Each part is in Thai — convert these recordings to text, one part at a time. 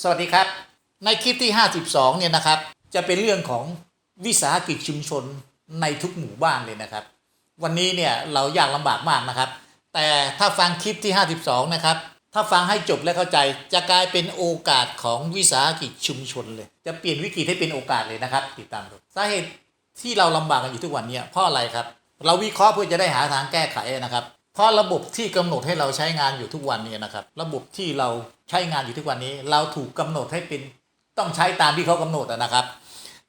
สวัสดีครับ ในคลิปที่ 52 เนี่ยนะครับ จะเป็นเรื่องของวิสาหกิจชุมชนในทุกหมู่บ้านเลยนะครับ วันนี้เนี่ยเรายากลำบากมากนะครับ แต่ถ้าฟังคลิปที่ 52 นะครับ ถ้าฟังให้จบและเข้าใจจะกลายเป็นโอกาสของวิสาหกิจชุมชนเลย จะเปลี่ยนวิกฤตให้เป็นโอกาสเลยนะครับ ติดตามดูสาเหตุที่เราลำบากกันอยู่ทุกวันเนี้เพราะอะไรครับ เราวิเคราะห์เพื่อจะได้หาทางแก้ไขนะครับ เพราะระบบที่กำหนดให้เราใช้งานอยู่ทุกวันนี้นะครับ ระบบที่เราใช้งานอยู่ทุกวันนี้ เราถูกกำหนดให้เป็นต้องใช้ตามที่เขากำหนดนะครับ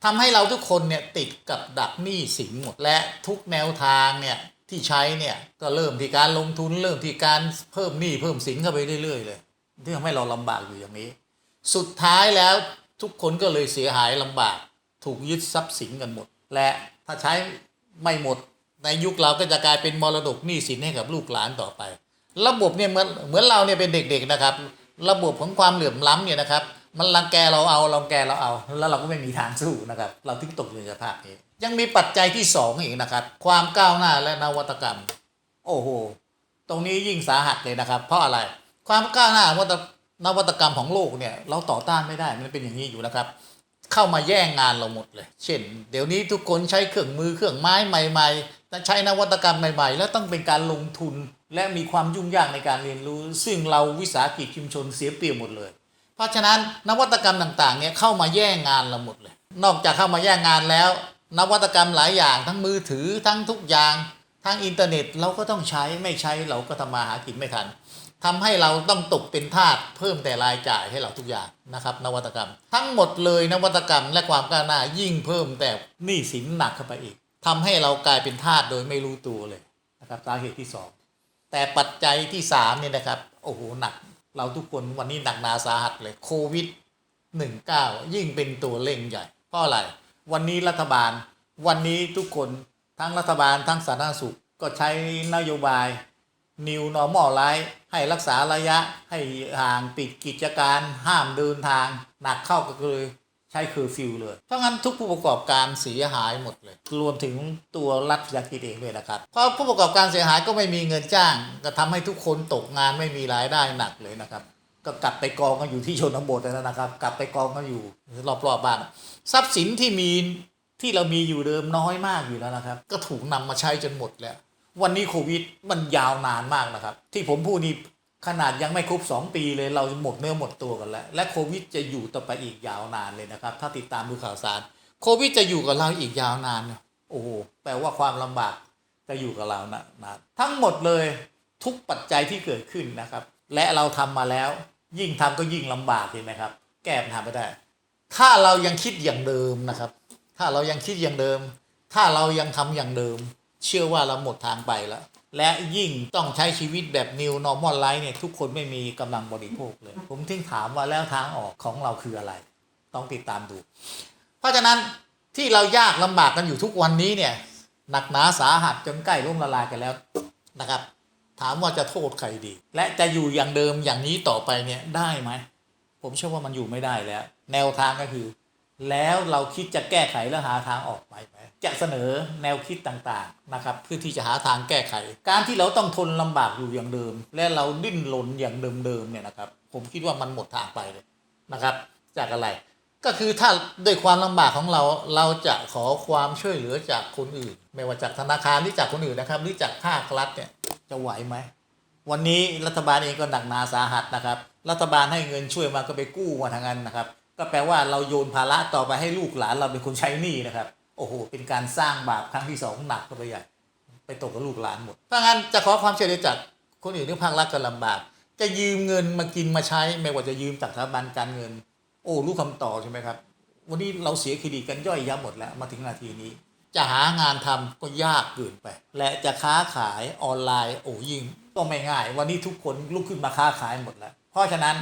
ทำให้เราทุกคนเนี่ยติดกับดักหนี้สินหมดและทุกแนวทางเนี่ยที่ใช้เนี่ยก็เริ่มที่การลงทุนเริ่มที่การเพิ่มหนี้เพิ่มสินเข้าไปเรื่อยๆเลยที่ทำให้เราลำบากอยู่อย่างนี้ สุดท้ายแล้วทุกคนก็เลยเสียหายลำบาก ถูกยึดทรัพย์สินกันหมด และถ้าใช้ไม่หมด ในยุคเราก็จะกลายเป็นมรดกหนี้สินให้กับลูกหลานต่อไป ระบบเนี่ยเหมือนเหมือนเราเนี่ยเป็นเด็กๆนะครับ ระบบของความเหลื่อมล้ำเนี่ยนะครับ มันรังแกเราเอารังแกเราเอา แล้วเราก็ไม่มีทางสู้นะครับ เราถึงตกอยู่ในสภาพนี้ ยังมีปัจจัยที่สองอีกนะครับ ความก้าวหน้าและนวัตกรรม โอ้โหตรงนี้ยิ่งสาหัสเลยนะครับ เพราะอะไรความก้าวหน้านวัตนวัตกรรมของโลกเนี่ยเราต่อต้านไม่ได้มันเป็นอย่างนี้อยู่นะครับ เข้ามาแย่งงานเราหมดเลย เช่น เดี๋ยวนี้ทุกคนใช้เครื่องมือเครื่องไม้ใหม่ๆ แต่ใช้นวัตกรรมใหม่ ๆ แล้วต้องเป็นการลงทุนและมีความยุ่งยากในการเรียนรู้ ซึ่งเราวิสาหกิจชุมชนเสียเปรียบหมดเลย เพราะฉะนั้นนวัตกรรมต่างๆเนี่ยเข้ามาแย่งงานเราหมดเลย นอกจากเข้ามาแย่งงานแล้ว นวัตกรรมหลายอย่างทั้งมือถือทั้งทุกอย่างทั้งอินเทอร์เน็ตเราก็ต้องใช้ไม่ใช้เราก็ทำมาหากินไม่ทันทำให้เราต้องตกเป็นทาสเพิ่มแต่รายจ่ายให้เราทุกอย่างนะครับนวัตกรรม ทั้งหมดเลยนวัตกรรมและความก้าวหน้ายิ่งเพิ่มแต่หนี้สินหนักเข้าไปอีก ทำให้เรากลายเป็นทาสโดยไม่รู้ตัวเลยนะครับสาเหตุที่สองแต่ปัจจัยที่สามเนี่ยนะครับโอ้โหหนัก เราทุกคนวันนี้หนักหนาสาหัสเลยโควิด19ยิ่งเป็นตัวเล่งใหญ่ เพราะอะไร วันนี้รัฐบาล วันนี้ทุกคนทั้งรัฐบาลทั้งสาธารณสุขก็ใช้นโยบาย New Normal Life ให้รักษาระยะให้ห่างปิดกิจการห้ามเดินทาง หนักเข้าก็เลย ใช้เคอร์ฟิวเลย เพราะงั้นทุกผู้ประกอบการเสียหายหมดเลย รวมถึงตัวรัฐวิสากิจเองด้วยนะครับ เพราะผู้ประกอบการเสียหายก็ไม่มีเงินจ้าง ก็ทำให้ทุกคนตกงานไม่มีรายได้หนักเลยนะครับ ก็กลับไปกองกันอยู่ที่ชนบทแล้วนะครับ กลับไปกองกันอยู่รอบๆบบ้าน ทรัพย์สินที่มีที่เรามีอยู่เดิมน้อยมากอยู่แล้วนะครับ ก็ถูกนำมาใช้จนหมดแล้ว วันนี้โควิดมันยาวนานมากนะครับ ที่ผมพูดนี่ ขนาดยังไม่ครบ 2 ปีเลยเราหมดเนื้อหมดตัวกันแล้ว และโควิดจะอยู่ต่อไปอีกยาวนานเลยนะครับ ถ้าติดตามดูข่าวสาร โควิดจะอยู่กับเราอีกยาวนานนะโอ้โหแปลว่าความลำบากจะอยู่กับเรานะนานทั้งหมดเลยทุกปัจจัยที่เกิดขึ้นนะครับ และเราทำมาแล้ว ยิ่งทำก็ยิ่งลำบากเห็นไหมครับ แก้ปัญหาไม่ได้ ถ้าเรายังคิดอย่างเดิมนะครับ ถ้าเรายังคิดอย่างเดิม ถ้าเรายังทำอย่างเดิม เชื่อว่าเราหมดทางไปแล้ว และยิ่งต้องใช้ชีวิตแบบ new normal life เนี่ยทุกคนไม่มีกำลังบริโภคเลย ผมถึงถามว่าแล้วทางออกของเราคืออะไร ต้องติดตามดู เพราะฉะนั้นที่เรายากลำบากกันอยู่ทุกวันนี้เนี่ยหนักหนาสาหัสจนใกล้ล่มละลายกันแล้วนะครับ ถามว่าจะโทษใครดี และจะอยู่อย่างเดิมอย่างนี้ต่อไปเนี่ยได้ไหม ผมเชื่อว่ามันอยู่ไม่ได้แล้ว แนวทางก็คือ แล้วเราคิดจะแก้ไขและหาทางออกไปไหม จะเสนอแนวคิดต่างๆนะครับเพื่อที่จะหาทางแก้ไข การที่เราต้องทนลำบากอยู่อย่างเดิม และเราดิ้นรนอย่างเดิมๆเนี่ยนะครับ ผมคิดว่ามันหมดทางไปเลยนะครับ จากอะไร ก็คือถ้าด้วยความลำบากของเราเราจะขอความช่วยเหลือจากคนอื่น ไม่ว่าจากธนาคารหรือจากคนอื่นนะครับ หรือจากภาครัฐเนี่ยจะไหวไหมวันนี้รัฐบาลเองก็หนักหนาสาหัสนะครับ รัฐบาลให้เงินช่วยมาก็ไปกู้มาทางนั้นนะครับ ก็แปลว่าเราโยนภาระต่อไปให้ลูกหลานเราเป็นคนใช้หนี้นะครับ โอ้โห เป็นการสร้างบาปครั้งที่สองหนักก็ไปใหญ่ ไปตกกับลูกหลานหมดเพราะงั้นจะขอความช่วยเหลือจากคนอื่นที่ภาครัฐก็ลำบาก จะยืมเงินมากินมาใช้ ไม่ว่าจะยืมจากสถาบันการเงิน โอ้รู้คำตอบใช่ไหมครับ วันนี้เราเสียเครดิตกันย่อยยับหมดแล้วมาถึงนาทีนี้ จะหางานทำก็ยากเกินไป และจะค้าขายออนไลน์โอ้ยิ่งก็ไม่ง่าย วันนี้ทุกคนลุกขึ้นมาค้าขายหมดแล้ว เพราะฉะนั้น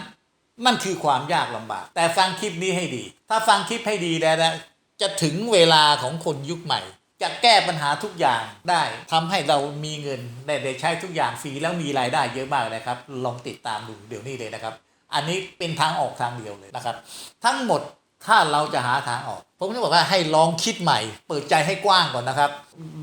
นั่นคือความยากลำบาก แต่ฟังคลิปนี้ให้ดี ถ้าฟังคลิปให้ดีแล้วนะ จะถึงเวลาของคนยุคใหม่ จะแก้ปัญหาทุกอย่างได้ทำให้เรามีเงินได้ไดใช้ทุกอย่างฟรีแล้วมีรายได้เยอะมากเลยครับ ลองติดตามดูเดี๋ยวนี้เลยนะครับ อันนี้เป็นทางออกทางเดียวเลยนะครับ ทั้งหมดถ้าเราจะหาทางออก ผมจะบอกว่าให้ลองคิดใหม่ เปิดใจให้กว้างก่อนนะครับ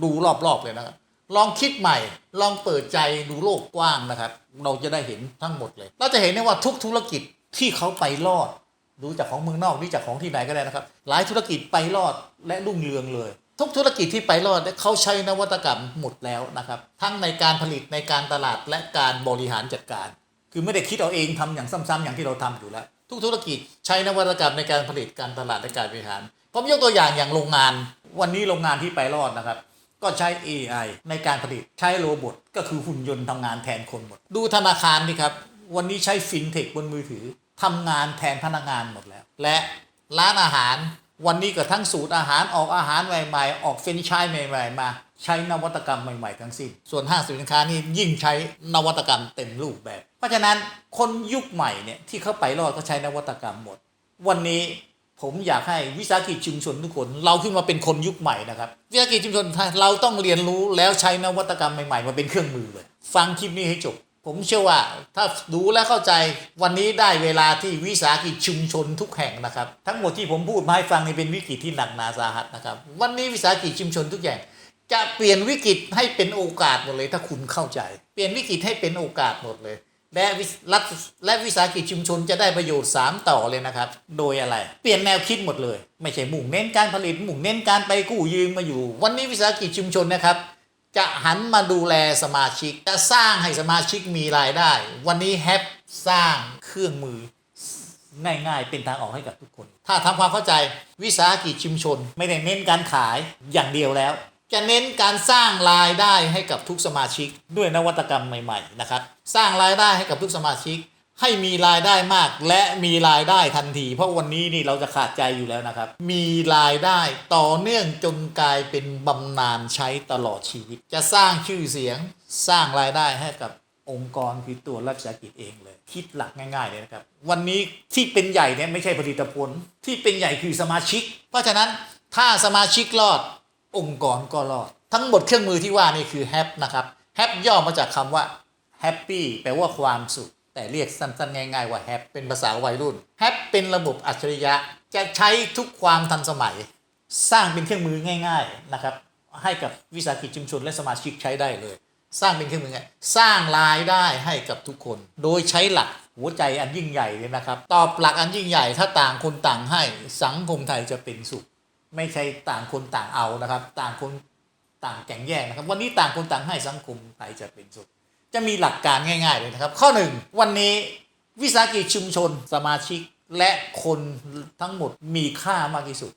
ดูรอบๆเลยนะครับ ลองคิดใหม่ ลองเปิดใจดูโลกกว้างนะครับ เราจะได้เห็นทั้งหมดเลย เราจะเห็นได้ว่าทุกธุรกิจที่เขาไปรอด ดูจากของเมืองนอกดูจากของที่ไหนก็ได้นะครับ หลายธุรกิจไปรอดและรุ่งเรืองเลย ทุกธุรกิจที่ไปรอดเนี่ยเขาใช้นวัตกรรมหมดแล้วนะครับ ทั้งในการผลิตในการตลาดและการบริหารจัดการ คือไม่ได้คิดเอาเองทำอย่างซ้ำๆอย่างที่เราทำอยู่แล้ว ทุกธุรกิจใช้นวัตกรรมในการผลิตการตลาดและการบริหารผมยกตัวอย่างอย่างโรงงาน วันนี้โรงงานที่ไปรอดนะครับก็ใช้ AI ในการผลิตใช้โรบอทก็คือหุ่นยนต์ทำงานแทนคนหมด ดูธนาคารนี่ครับ วันนี้ใช้ฟินเทคบนมือถือ ทำงานแทนพนักงานหมดแล้ว และร้านอาหารวันนี้ก็ทั้งสูตรอาหารออกอาหารใหม่ ๆ ออกเฟรนไชส์ใหม่ ๆ มา ใช้นวัตกรรมใหม่ ๆ ทั้งสิ้น ส่วนห้างสินค้านี่ยิ่งใช้นวัตกรรมเต็มรูปแบบ เพราะฉะนั้นคนยุคใหม่เนี่ยที่เขาไปรอดก็ใช้นวัตกรรมหมด วันนี้ผมอยากให้วิสาหกิจชุมชนทุกคน เราขึ้นมาเป็นคนยุคใหม่นะครับวิสาหกิจชุมชนเราต้องเรียนรู้แล้วใช้นวัตกรรมใหม่ๆมาเป็นเครื่องมือเลยฟังคลิปนี้ให้จบ ผมเชื่อว่าถ้าดูและเข้าใจวันนี้ได้เวลาที่วิสาหกิจชุมชนทุกแห่งนะครับ ทั้งหมดที่ผมพูดมาให้ฟังนี่เป็นวิกฤตที่หนักหนาสาหัสนะครับ วันนี้วิสาหกิจชุมชนทุกอย่างจะเปลี่ยนวิกฤตให้เป็นโอกาสหมดเลย ถ้าคุณเข้าใจ เปลี่ยนวิกฤตให้เป็นโอกาสหมดเลย และวิสรัฐและวิสาหกิจชุมชนจะได้ประโยชน์ 3 ต่อเลยนะครับ โดยอะไร เปลี่ยนแนวคิดหมดเลย ไม่ใช่มุ่งเน้นการผลิตมุ่งเน้นการไปกู้ยืมมาอยู่ วันนี้วิสาหกิจชุมชนนะครับ จะหันมาดูแลสมาชิก จะสร้างให้สมาชิกมีรายได้ วันนี้แฮปสร้างเครื่องมือง่ายๆ เป็นทางออกให้กับทุกคน ถ้าทำความเข้าใจวิสาหกิจชุมชน ไม่ได้เน้นการขายอย่างเดียวแล้ว จะเน้นการสร้างรายได้ให้กับทุกสมาชิก ด้วยนวัตกรรมใหม่ ๆ นะครับ สร้างรายได้ให้กับทุกสมาชิก ให้มีรายได้มากและมีรายได้ทันที เพราะวันนี้นี่เราจะขาดใจอยู่แล้วนะครับ มีรายได้ต่อเนื่องจนกลายเป็นบำนาญใช้ตลอดชีวิต จะสร้างชื่อเสียงสร้างรายได้ให้กับองค์กรคือตัวรัฐวิสาหกิจเองเลย คิดหลักง่ายๆเลยนะครับ วันนี้ที่เป็นใหญ่เนี่ยไม่ใช่ผลิตผลที่เป็นใหญ่คือสมาชิก เพราะฉะนั้นถ้าสมาชิกรอดองค์กรก็รอด ทั้งหมดเครื่องมือที่ว่านี่คือแฮปนะครับแฮปย่อมาจากคำว่าแฮปปี้แปลว่าความสุข แต่เรียกสั้นๆ ง่ายๆว่าแฮปเป็นภาษาวัยรุ่นแฮปเป็นระบบอัจฉริยะจะใช้ทุกความทันสมัย สร้างเป็นเครื่องมือง่าย ๆนะครับ ให้กับวิสาหกิจชุมชนและสมาชิกใช้ได้เลย สร้างเป็นเครื่องมือไงสร้างรายได้ให้กับทุกคน โดยใช้หลักหัวใจอันยิ่งใหญ่เลยนะครับ ตอบหลักอันยิ่งใหญ่ถ้าต่างคนต่างให้สังคมไทยจะเป็นสุข ไม่ใช่ต่างคนต่างเอานะครับ ต่างคนต่างแข่งแย่งนะครับ วันนี้ต่างคนต่างให้สังคมไทยจะเป็นสุข จะมีหลักการง่ายๆเลยนะครับ ข้อหนึ่งวันนี้วิสาหกิจชุมชนสมาชิกและคนทั้งหมดมีค่ามากที่สุด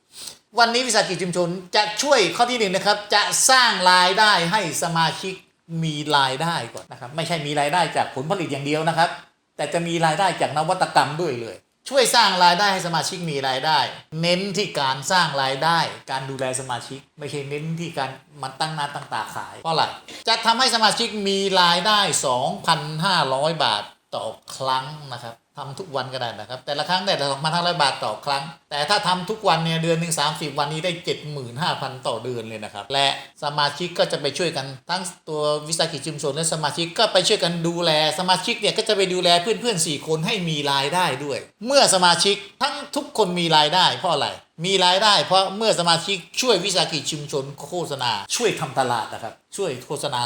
วันนี้วิสาหกิจชุมชนจะช่วยข้อที่หนึ่งนะครับ จะสร้างรายได้ให้สมาชิกมีรายได้ก่อนนะครับ ไม่ใช่มีรายได้จากผลผลิตอย่างเดียวนะครับ แต่จะมีรายได้จากนวัตกรรมด้วยเลย ช่วยสร้างรายได้ให้สมาชิกมีรายได้ เน้นที่การสร้างรายได้ การดูแลสมาชิก ไม่ใช่เน้นที่การมันตั้งหน้าตั้งตาขายเพราะอะไรจะทำให้สมาชิกมีรายได้ 2,500 บาท ต่อครั้งนะครับทำทุกวันก็ได้นะครับ แต่ละครั้งได้แต่2,500บาทต่อครั้ง แต่ถ้าทำทุกวันเนี่ยเดือนหนึ่ง30วันนี้ได้75,000ต่อเดือนเลยนะครับ และสมาชิกก็จะไปช่วยกันทั้งตัววิสาหกิจชุมชนและสมาชิกก็ไปช่วยกันดูแล สมาชิกเนี่ยก็จะไปดูแลเพื่อนๆ4คนให้มีรายได้ด้วย เมื่อสมาชิกทั้งทุกคนมีรายได้เพราะอะไร มีรายได้ เพราะเมื่อสมาชิกช่วยวิสาหกิจชุมชนโฆษณา ช่วยทำตลาดนะครับ ช่วยโฆษณา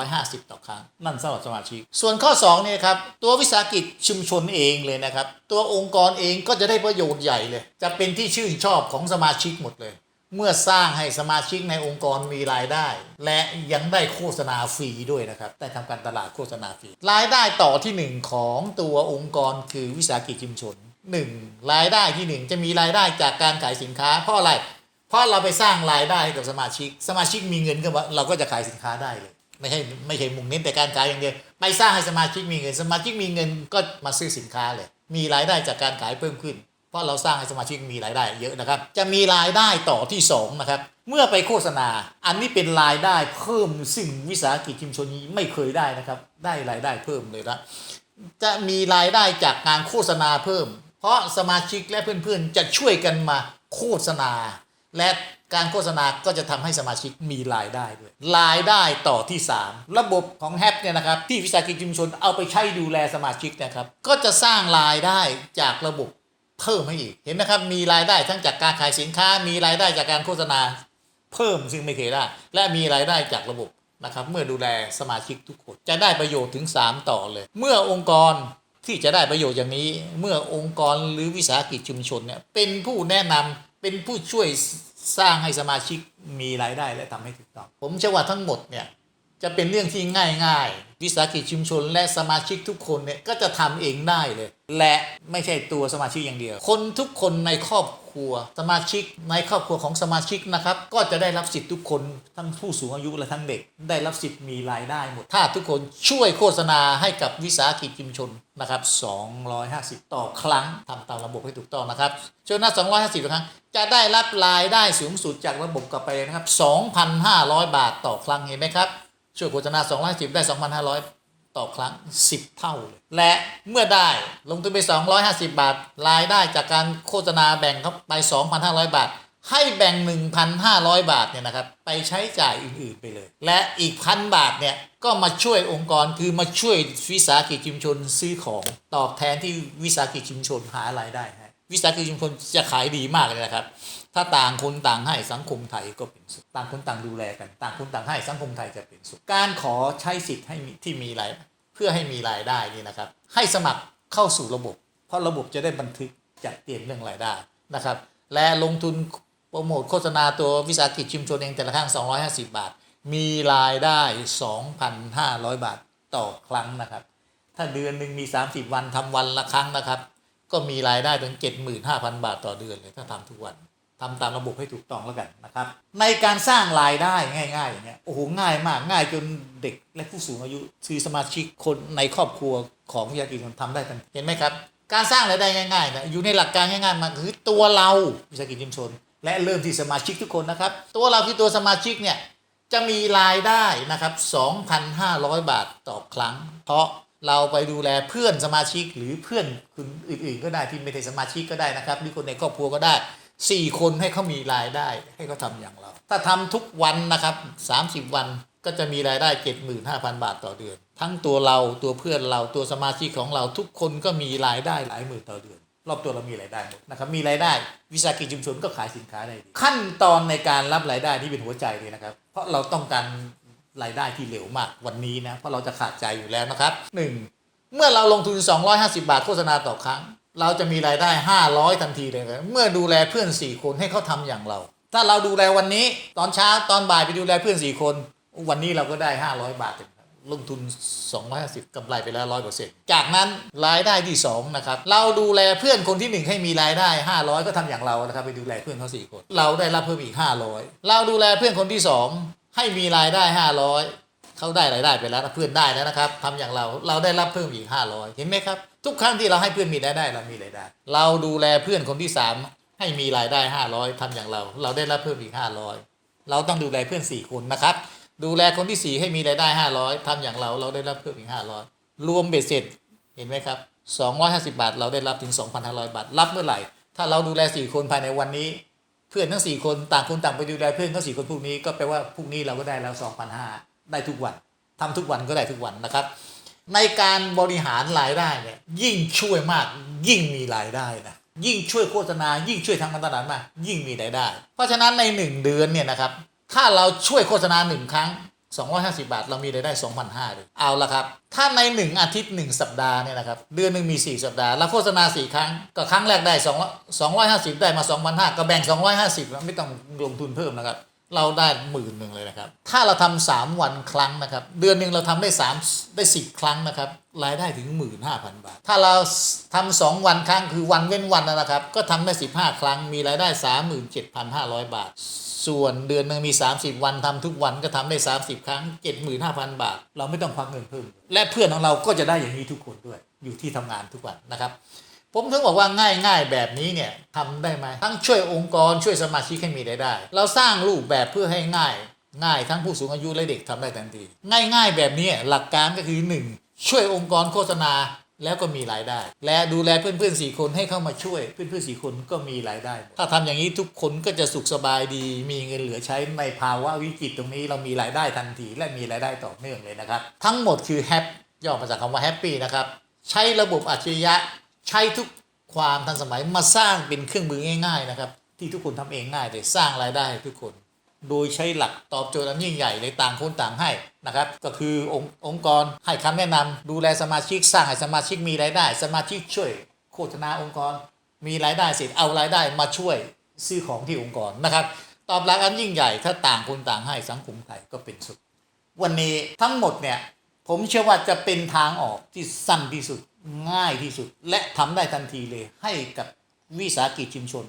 250 ต่อครั้ง นั่นสำหรับสมาชิก ส่วนข้อ2เนี่ยครับตัววิสาหกิจชุมชนเองเลยนะครับ ตัวองค์กรเองก็จะได้ประโยชน์ใหญ่เลย จะเป็นที่ชื่นชอบของสมาชิกหมดเลย เมื่อสร้างให้สมาชิกในองค์กรมีรายได้ และยังได้โฆษณาฟรีด้วยนะครับได้ทำการตลาดโฆษณาฟรีรายได้ต่อที่หนึ่งของตัวองค์กรคือวิสาหกิจชุมชน หนึ่งรายได้ที่หนึ่งจะมีรายได้จากการขายสินค้า เพราะอะไร เพราะเราไปสร้างรายได้ให้กับสมาชิก สมาชิกมีเงินก็เราก็จะขายสินค้าได้เลยไม่ใช่ไม่ใช่มุ่งเน้นแต่การขายอย่างเดียวไปสร้างให้สมาชิกมีเงิน สมาชิกมีเงินก็มาซื้อสินค้าเลย มีรายได้จากการขายเพิ่มขึ้น เพราะเราสร้างให้สมาชิกมีรายได้เยอะนะครับ จะมีรายได้ต่อที่สองนะครับเมื่อไปโฆษณา อันนี้เป็นรายได้เพิ่มซึ่งวิสาหกิจชุมชนนี้ไม่เคยได้นะครับ ได้รายได้เพิ่มเลยนะจะมีรายได้จากการโฆษณาเพิ่ม เพราะสมาชิกและเพื่อนๆ จะช่วยกันมาโฆษณา และการโฆษณาก็จะทำให้สมาชิกมีรายได้ด้วยรายได้ต่อที่ 3 ระบบของแฮปเนี่ยนะครับที่วิสาหกิจชุมชนเอาไปใช้ดูแลสมาชิกนะครับ ก็จะสร้างรายได้จากระบบเพิ่มให้อีก เห็นนะครับ มีรายได้ทั้งจากการขายสินค้า มีรายได้จากการโฆษณา เพิ่มซึ่งไม่เคยได้ และมีรายได้จากระบบนะครับ เมื่อดูแลสมาชิกทุกคน จะได้ประโยชน์ถึง 3 ต่อเลย เมื่อองค์กร ที่จะได้ประโยชน์อย่างนี้ เมื่อองค์กรหรือวิสาหกิจชุมชนเนี่ยเป็นผู้แนะนำเป็นผู้ช่วยสร้างให้สมาชิกมีรายได้และทำให้ถูกต้อง ผมเชื่อว่าทั้งหมดเนี่ย จะเป็นเรื่องที่ง่าย ๆ วิสาหกิจชุมชน และสมาชิกทุกคนเนี่ยก็จะทำเองได้เลย และไม่ใช่ตัวสมาชิกอย่างเดียว คนทุกคนในครอบครัว สมาชิกในครอบครัวของสมาชิกนะครับ ก็จะได้รับสิทธิ์ทุกคนทั้งผู้สูงอายุและทั้งเด็ก ได้รับสิทธิ์มีรายได้หมด ถ้าทุกคนช่วยโฆษณาให้กับวิสาหกิจชุมชนนะครับ250 ต่อครั้งทำตามระบบให้ถูกต้องนะครับช่วงหน้า250ครั้งจะได้รับรายได้สูงสุดจากระบบกลับไปเลยนะครับ2,500 บาทต่อครั้งเห็นไหมครับ ช่วยโฆษณา250ได้ 2,500 ต่อครั้ง 10 เท่าเลยและเมื่อได้ลงทุนไป 250 บาท รายได้จากการโฆษณาแบ่งเข้าไป 2,500 บาท ให้แบ่ง 1,500 บาทเนี่ยนะครับไปใช้จ่ายอื่นๆไปเลย และอีกพันบาทเนี่ยก็มาช่วยองค์กรคือมาช่วยวิสาหกิจชุมชนซื้อของตอบแทนที่วิสาหกิจชุมชนหารายได้วิสาหกิจชุมชนจะขายดีมากเลยนะครับ ถ้าต่างคนต่างให้สังคมไทยก็เป็นสุขต่างคนต่างดูแลกัน ต่างคนต่างให้สังคมไทยจะเป็นสุขการขอใช้สิทธิ์ให้ที่มีรายเพื่อให้มีรายได้นี่นะครับ ให้สมัครเข้าสู่ระบบ เพราะระบบจะได้บันทึกจัดเตรียมเรื่องรายได้นะครับ และลงทุนโปรโมทโฆษณาตัววิสาหกิจชุมชนเองแต่ละครั้ง250 บาท มีรายได้ 2,500 บาทต่อครั้งนะครับ ถ้าเดือนหนึ่งมี 30 วันทำวันละครั้งนะครับ ก็มีรายได้ถึง75,000 บาทต่อเดือนเลยถ้าทำทุกวัน ทำตามระบบให้ถูกต้องแล้วกันนะครับ ในการสร้างรายได้ง่ายๆอย่างเงี้ยโอ้โหง่ายมากง่ายจนเด็กและผู้สูงอายุคือสมาชิกคนในครอบครัวของวิยากิคนทำได้ทันเห็นไหมครับ การสร้างรายได้ง่ายๆนะอยู่ในหลักการง่ายๆมันคือตัวเราวิสาหกิจชุมชน และเริ่มที่สมาชิกทุกคนนะครับ ตัวเราคือตัวสมาชิกเนี่ยจะมีรายได้นะครับ 2,500 บาทต่อครั้ง เพราะเราไปดูแลเพื่อนสมาชิกหรือเพื่อนคุณอื่นๆ ก็ได้ที่ไม่ใช่สมาชิกก็ได้นะครับหรือคนในครอบครัวก็ได้ 4คนให้เขามีรายได้ให้เขาทำอย่างเรา ถ้าทำทุกวันนะครับ30วันก็จะมีรายได้75,000บาทต่อเดือน ทั้งตัวเราตัวเพื่อนเราตัวสมาชิกของเราทุกคนก็มีรายได้หลายหมื่นต่อเดือน รอบตัวเรามีรายได้หมดนะครับมีรายได้ วิสาหกิจชุมชนก็ขายสินค้าได้ดีขั้นตอนในการรับรายได้ที่เป็นหัวใจเลยนะครับ เพราะเราต้องการรายได้ที่เร็วมากวันนี้นะเพราะเราจะขาดใจอยู่แล้วนะครับ 1. เมื่อเราลงทุน 250 บาทโฆษณาต่อครั้ง เราจะมีรายได้ 500 ทันทีเลยครับเมื่อดูแลเพื่อน 4 คนให้เขาทำอย่างเรา ถ้าเราดูแลวันนี้ตอนเช้าตอนบ่ายไปดูแลเพื่อน 4 คน วันนี้เราก็ได้ 500 บาทเองรับลงทุน 250กำไรไปแล้ว100%จากนั้นรายได้ที่ 2 นะครับ เราดูแลเพื่อนคนที่ 1 ให้มีรายได้ 500 ก็ทำอย่างเรานะครับไปดูแลเพื่อนเขา4คน เราได้รับเพิ่มอีก 500 เราดูแลเพื่อนคนที่ 2 ให้มีรายได้ 500เขาได้รายได้ไปแล้วเพื่อนได้แล้วนะครับทำอย่างเราเราได้รับเพิ่มอีก 500 เห็นไหมครับ ทุกครั้งที่เราให้เพื่อนมีรายได้เรามีรายได้ เราดูแลเพื่อนคนที่3ให้มีรายได้500ทำอย่างเรา เราได้รับเพิ่มอีก500เราต้องดูแลเพื่อน4คนนะครับ ดูแลคนที่4ให้มีรายได้500ทำอย่างเราเราได้รับเพิ่มอีก500รวมเบ็ดเสร็จเห็นไหมครับ250บาท เราได้รับถึง2,500บาทรับเมื่อไหร่ ถ้าเราดูแล4คนภายในวันนี้ เพื่อนทั้ง4คนต่างคนต่างไปดูแลเพื่อนทั้ง4คนพวกนี้ก็แปลว่าพรุ่งนี้เราก็ได้แล้ว2,500ได้ทุกวันทำทุกวันก็ได้ทุกวันนะครับ ในการบริหารรายได้เนี่ยยิ่งช่วยมากยิ่งมีรายได้นะยิ่งช่วยโฆษณา ยิ่งช่วยทางการตลาดมากยิ่งมีรายได้ เพราะฉะนั้นใน 1 เดือนเนี่ยนะครับถ้าเราช่วยโฆษณา 1 ครั้ง 250 บาท เรามีรายได้ 2,500เลยเอาละครับ ถ้าใน 1 อาทิตย์ 1 สัปดาห์เนี่ยนะครับเดือนหนึ่งมี 4 สัปดาห์เราโฆษณา 4 ครั้ง ก็ครั้งแรกได้ 2 250 ได้มา 2,500 ก็แบ่ง 250 แล้วไม่ต้องลงทุนเพิ่มนะครับ เราได้หมื่นหนึ่งเลยนะครับ ถ้าเราทำสามวันครั้งนะครับ เดือนหนึ่งเราทำได้สามได้สิบครั้งนะครับ รายได้ถึงหมื่นห้าพันบาท ถ้าเราทำสองวันครั้งคือวันเว้นวันนะครับ ก็ทำได้สิบห้าครั้ง มีรายได้สามหมื่นเจ็ดพันห้าร้อยบาท ส่วนเดือนหนึ่งมี 30 วันทำทุกวันก็ทำได้ 30 ครั้ง 75,000 บาท เราไม่ต้องควักเงินเพิ่ม และเพื่อนของเราก็จะได้อย่างนี้ทุกคนด้วย อยู่ที่ทำงานทุกวันนะครับ ผมถึงบอกว่าง่ายๆแบบนี้เนี่ยทำได้ไหมทั้งช่วยองค์กรช่วยสมาชิกให้มีรายได้ เราสร้างรูปแบบเพื่อให้ง่าย ง่ายทั้งผู้สูงอายุและเด็กทำได้ทันที ง่าย ๆ แบบนี้หลักการก็คือ 1. ช่วยองค์กรโฆษณาแล้วก็มีรายได้ และดูแลเพื่อนๆสี่คนให้เข้ามาช่วย เพื่อนๆสี่คนก็มีรายได้ ถ้าทำอย่างนี้ทุกคนก็จะสุขสบายดี มีเงินเหลือใช้ในภาวะวิกฤตตรงนี้เรามีรายได้ทันที และมีรายได้ต่อเนื่องเลยนะครับ ทั้งหมดคือแฮปย่อมาจากคำว่าแฮปปี้นะครับใช้ระบบอัจฉริยะ ใช้ทุกความทันสมัยมาสร้างเป็นเครื่องมือง่าย ๆ นะครับ ที่ทุกคนทำเองง่ายเลยสร้างรายได้ให้ทุกคน โดยใช้หลักตอบโจทย์อันยิ่งใหญ่ในต่างคนต่างให้นะครับ ก็คือองค์องค์กรให้คำแนะนำดูแลสมาชิกสร้างให้สมาชิกมีรายได้ สมาชิกช่วยโฆษณาองค์กร มีรายได้เสร็จเอารายได้มาช่วยซื้อของที่องค์กรนะครับ ตอบรับอันยิ่งใหญ่ถ้าต่างคนต่างให้สังคมไทยก็เป็นสุข วันนี้ทั้งหมดเนี่ยผมเชื่อว่าจะเป็นทางออกที่สั้นที่สุด ง่ายที่สุด และทำได้ทันทีเลย ให้กับวิสาหกิจชุมชน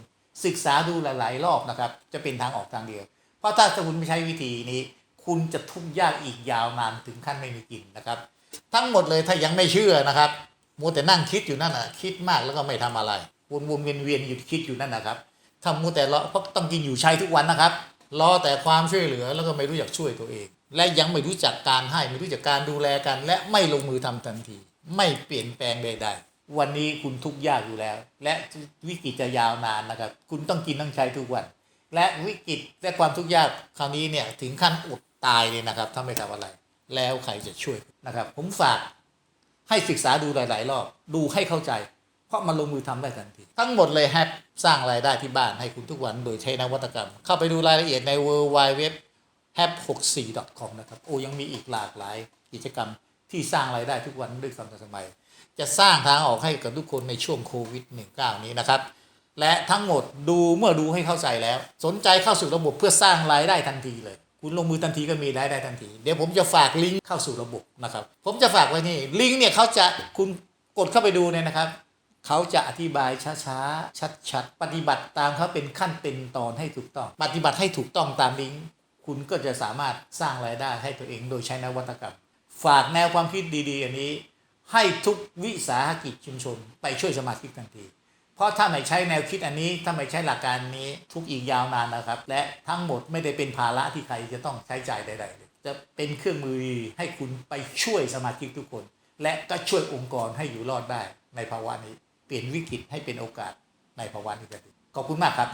ศึกษาดูหลาย ๆ รอบนะครับ จะเป็นทางออกทางเดียว เพราะถ้าคุณไม่ใช้วิธีนี้ คุณจะทุกข์ยากอีกยาวนานถึงขั้นไม่มีกินนะครับ ทั้งหมดเลยถ้ายังไม่เชื่อนะครับมัวแต่นั่งคิดอยู่นั่นน่ะคิดมากแล้วก็ไม่ทำอะไรวนๆเวียนๆอยู่คิดอยู่นั่นนะครับทำมัวแต่รอเพราะต้องกินอยู่ใช้ทุกวันนะครับรอแต่ความช่วยเหลือแล้วก็ไม่รู้จักช่วยตัวเอง และยังไม่รู้จักการให้ไม่รู้จักการดูแลกัน และไม่ลงมือทำทันที ไม่เปลี่ยนแปลงใดๆ วันนี้คุณทุกข์ยากอยู่แล้ว และวิกฤตจะยาวนานนะครับ คุณต้องกินต้องใช้ทุกวัน และวิกฤตและความทุกข์ยากคราวนี้เนี่ยถึงขั้นอดตายเลยนะครับ ถ้าไม่ทำอะไร แล้วใครจะช่วยนะครับ ผมฝากให้ศึกษาดูหลายๆ รอบ ดูให้เข้าใจ เพราะมันลงมือทำได้ทันที ทั้งหมดเลยแฮปสร้างรายได้ที่บ้านให้คุณทุกวันโดยใช้นวัตกรรม เข้าไปดูรายละเอียดใน w w w h a p 6 4 com นะครับ โอ้ยังมีอีกหลากหลายกิจกรรม ที่สร้างรายได้ทุกวันด้วยความทันสมัย จะสร้างทางออกให้กับทุกคนในช่วงโควิด -19 นี้นะครับ และทั้งหมดดูเมื่อดูให้เข้าใจแล้ว สนใจเข้าสู่ระบบเพื่อสร้างรายได้ทันทีเลย คุณลงมือทันทีก็มีรายได้ทันที เดี๋ยวผมจะฝากลิงก์เข้าสู่ระบบนะครับ ผมจะฝากไว้นี่ลิงก์เนี่ยเขาจะคุณกดเข้าไปดูเนี่ยนะครับเขาจะอธิบายช้าๆ ชัดๆ ปฏิบัติตามเขาเป็นขั้นเป็นตอนให้ถูกต้อง ปฏิบัติให้ถูกต้องตามลิงก์ คุณก็จะสามารถสร้างรายได้ให้ตัวเองโดยใช้นวัตกรรม ฝากแนวความคิดดี ๆ อันนี้ ให้ทุกวิสาหกิจชุมชน ไปช่วยสมาชิกทันที เพราะถ้าไม่ใช้แนวคิดอันนี้ ถ้าไม่ใช้หลักการนี้ทุกอีกยาวนานนะครับ และทั้งหมดไม่ได้เป็นภาระที่ใครจะต้องใช้จ่ายใด ๆ จะเป็นเครื่องมือดีให้คุณไปช่วยสมาชิกทุกคน และก็ช่วยองค์กรให้อยู่รอดได้ในภาวะนี้ เปลี่ยนวิกฤตให้เป็นโอกาสในภาวะนี้ก็ดีขอบคุณมากครับ